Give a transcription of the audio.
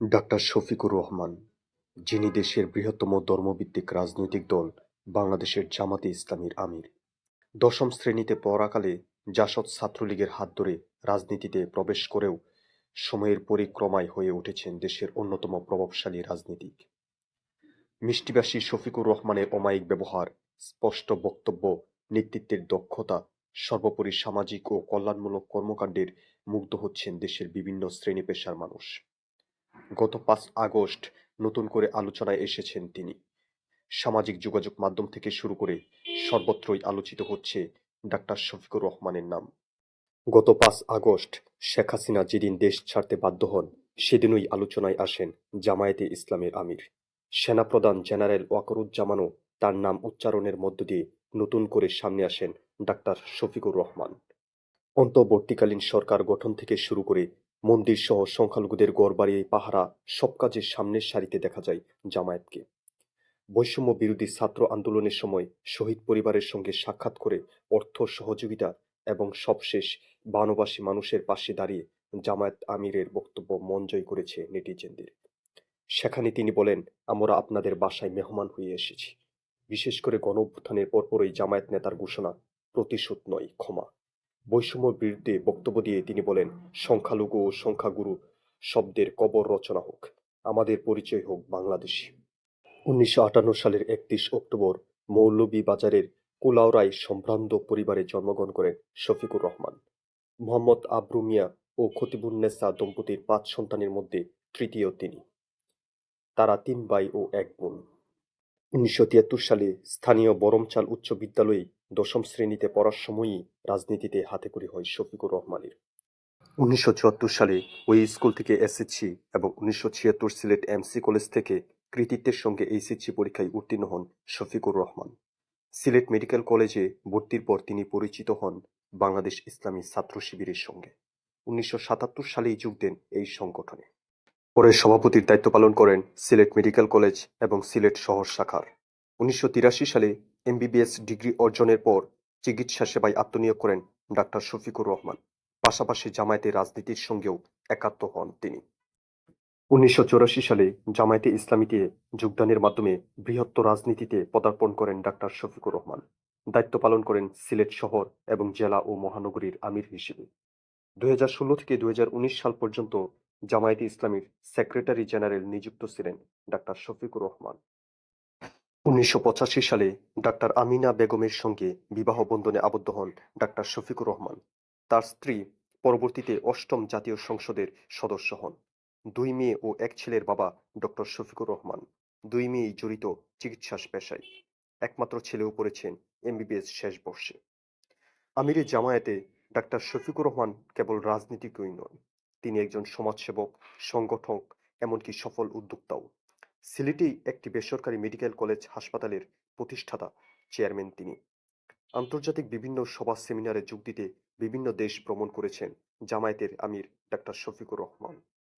Doctor Shafiqur Rahman, যিনি দেশের বৃহত্তম ধর্মভিত্তিক রাজনৈতিক দল বাংলাদেশের জামাতে ইসলামীর আমির। দশম শ্রেণীতে পড়াকালে জাসদ ছাত্রলীগের হাত ধরে রাজনীতিতে প্রবেশ করেও সময়ের পরিক্রমায় হয়ে উঠেছেন দেশের অন্যতম প্রভাবশালী রাজনীতিক। মিষ্টিবাসী শফিকুর রহমানের অমায়িক ব্যবহার, স্পষ্ট বক্তব্য, নেতৃত্বের দক্ষতা, সর্বোপরি সামাজিক ও কল্যাণমূলক কর্মকাণ্ডের মুগ্ধ হচ্ছেন দেশের বিভিন্ন শ্রেণি পেশার মানুষ। গত পাঁচ আগস্ট নতুন করে আলোচনায় এসেছেন তিনি। সামাজিক যোগাযোগ মাধ্যম থেকে শুরু করে সর্বত্রই আলোচিত হচ্ছে ডাক্তার শফিকুর রহমানের নাম। গত পাঁচ আগস্ট শেখ হাসিনা যেদিন দেশ ছাড়তে বাধ্য হন, সেদিনই আলোচনায় আসেন জামায়াতে ইসলামের আমির। সেনাপ্রধান জেনারেল ওয়াকরুজ্জামানও তার নাম উচ্চারণের মধ্য দিয়ে নতুন করে সামনে আসেন ডাক্তার শফিকুর রহমান। অন্তর্বর্তীকালীন সরকার গঠন থেকে শুরু করে মন্দির সহ সংখ্যালঘুদের গড়বাড়ি পাহারা সব কাজে সামনের সারিতে দেখা যায় জামায়াতকে। বৈষম্য বিরোধী ছাত্র আন্দোলনের সময় শহীদ পরিবারের সঙ্গে সাক্ষাৎ করে অর্থ, সহযোগিতা এবং সবশেষ বানবাসী মানুষের পাশে দাঁড়িয়ে জামায়াত আমিরের বক্তব্য মন জয় করেছে নেটিজেনদের। সেখানে তিনি বলেন, আমরা আপনাদের বাসায় মেহমান হয়ে এসেছি। বিশেষ করে গণ অভ্যুত্থানের পরপরই জামায়াত নেতার ঘোষণা, প্রতিশোধ নয়, ক্ষমা। বৈষম্য বিরুদ্ধে বক্তব্য দিয়ে তিনি বলেন, সংখ্যালঘু ও সংখ্যাগুরু শব্দের কবর রচনা হোক, আমাদের পরিচয় হোক বাংলাদেশি। উনিশশো আটান্ন সালের একত্রিশ অক্টোবর মৌলভীবাজারের কুলাউড়ায় সম্ভ্রান্ত পরিবারে জন্মগ্রহণ করেন শফিকুর রহমান। মোহাম্মদ আবরু মিয়া ও খতিবুন্নেসা দম্পতির পাঁচ সন্তানের মধ্যে তৃতীয় তিনি। তারা তিন ভাই ও এক বোন। উনিশশো তিয়াত্তর সালে স্থানীয় বরমচাল উচ্চ বিদ্যালয়ে দশম শ্রেণীতে পড়ার সময়ই রাজনীতিতে হাতেখড়ি হয় শফিকুর রহমানের। উনিশশো চুয়াত্তর সালে ওই স্কুল থেকে এসএসসি এবং উনিশশো ছিয়াত্তর সিলেট এমসি কলেজ থেকে কৃতিত্বের সঙ্গে এইচএসসি পরীক্ষায় উত্তীর্ণ হন শফিকুর রহমান। সিলেট মেডিকেল কলেজে ভর্তির পর তিনি পরিচিত হন বাংলাদেশ ইসলামী ছাত্র শিবিরের সঙ্গে। উনিশশো সাতাত্তর সালেই যোগ দেন এই সংগঠনে। পরে সভাপতির দায়িত্ব পালন করেন সিলেট মেডিকেল কলেজ এবং সিলেট শহর শাখার। উনিশশো তিরাশি সালে এমবিবিএস ডিগ্রি অর্জনের পর চিকিৎসা সেবায় আত্মনিয়োগ করেন ডাক্তার শফিকুর রহমান। পাশাপাশি জামায়াতে রাজনীতির সঙ্গেও একাত্ম হন তিনি। উনিশশো সালে জামায়াতে ইসলামীতে যোগদানের মাধ্যমে বৃহত্তর রাজনীতিতে পদার্পণ করেন ডাক্তার শফিকুর রহমান। দায়িত্ব পালন করেন সিলেট শহর এবং জেলা ও মহানগরীর আমির হিসেবে। দুই হাজার ষোলো থেকে দুই হাজার উনিশ সাল পর্যন্ত জামায়াতে ইসলামীর সেক্রেটারি জেনারেল নিযুক্ত ছিলেন ডাক্তার শফিকুর রহমান। উনিশশো পঁচাশি সালে ডাক্তার আমিনা বেগমের সঙ্গে বিবাহ বন্ধনে আবদ্ধ হন ডাক্তার শফিকুর রহমান। তার স্ত্রী পরবর্তীতে অষ্টম জাতীয় সংসদের সদস্য হন। দুই মেয়ে ও এক ছেলের বাবা ডক্টর শফিকুর রহমান। দুই মেয়েই জড়িত চিকিৎসা পেশায়। একমাত্র ছেলেও পড়েছেন এমবিবিএস শেষ বর্ষে। আমিরে জামায়াতে ডাক্তার শফিকুর রহমান কেবল রাজনীতিকই নন। তিনি একজন সমাজসেবক, সংগঠক, এমনকি সফল উদ্যোক্তাও। সিলেটেই একটি বেসরকারি মেডিকেল কলেজ হাসপাতালের প্রতিষ্ঠাতা চেয়ারম্যান তিনি। আন্তর্জাতিক বিভিন্ন সভা সেমিনারে যোগ দিতে বিভিন্ন দেশ ভ্রমণ করেছেন জামায়াতের আমির ডাক্তার শফিকুর রহমান।